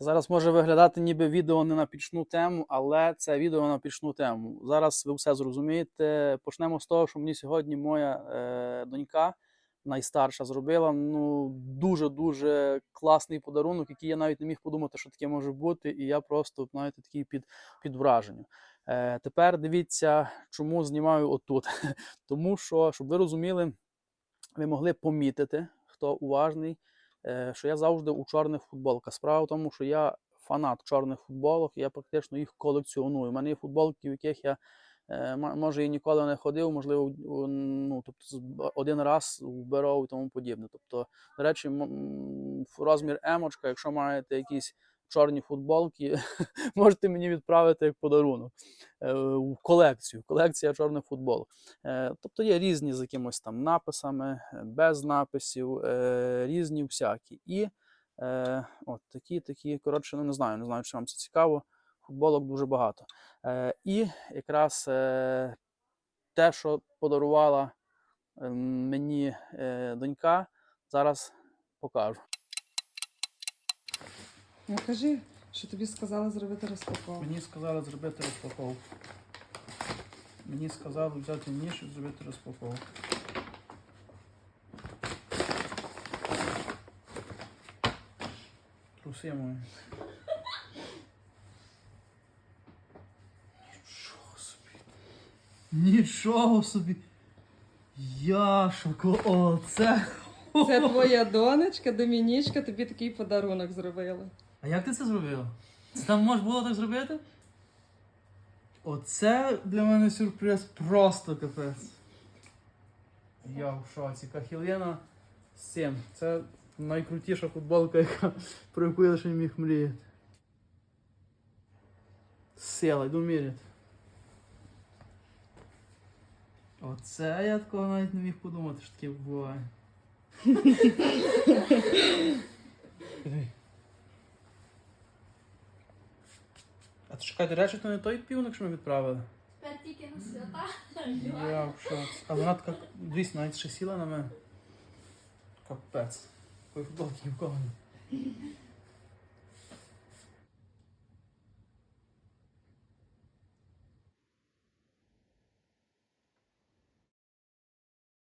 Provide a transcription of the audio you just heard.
Це зараз може виглядати ніби відео не на пічну тему, але це відео на пічну тему. Зараз ви все зрозумієте. Почнемо з того, що мені сьогодні моя е, донька найстарша зробила ну дуже дуже класний подарунок, який я навіть не міг подумати, що таке може бути. І я просто знаєте, такий під, під враженням. Е, тепер дивіться, чому знімаю отут. Тому що, щоб ви розуміли, ви могли помітити, хто уважний, що я завжди у чорних футболках. Справа в тому, що я фанат чорних футболок, я практично їх колекціоную. У мене є футболки, в яких я е, може і ніколи не ходив, можливо, ну, тобто, один раз вбирав і тому подібне. Тобто, до речі, розмір емочка, якщо маєте якісь чорні футболки, можете мені відправити як подарунок е, в колекцію. Колекція чорних футболок. Е, Тобто є різні з якимось там написами, без написів, е, різні всякі. І от такі, такі, коротше, ну не знаю, не знаю, чи вам це цікаво. Футболок дуже багато. І якраз те, що подарувала е, мені донька, зараз покажу. Ну кажи, що тобі сказали зробити розпаковку. Мені сказали зробити розпаковку. Мені сказали взяти ніж і зробити розпаковку. Труси мої. Нічого собі. Нічого собі. Яшоко, оце. Це твоя донечка, Домінічка, тобі такий подарунок зробила. А як ти це зробила? Це там можна було так зробити? Оце для мене сюрприз просто капець. Я в шоці. Кахілена 7. Це найкрутіша футболка, яка, про яку я лише міг мріяти. Сила, йду міряти. Оце я такого навіть не міг подумати, що таке буває. Диви. А то чекай, до речі, то не той півник, що ми відправили. Тепер тільки на свята. Я в шоці. А вона така, дивись, навіть ще сіла на мене. Капець. Такої футболки ніколи не.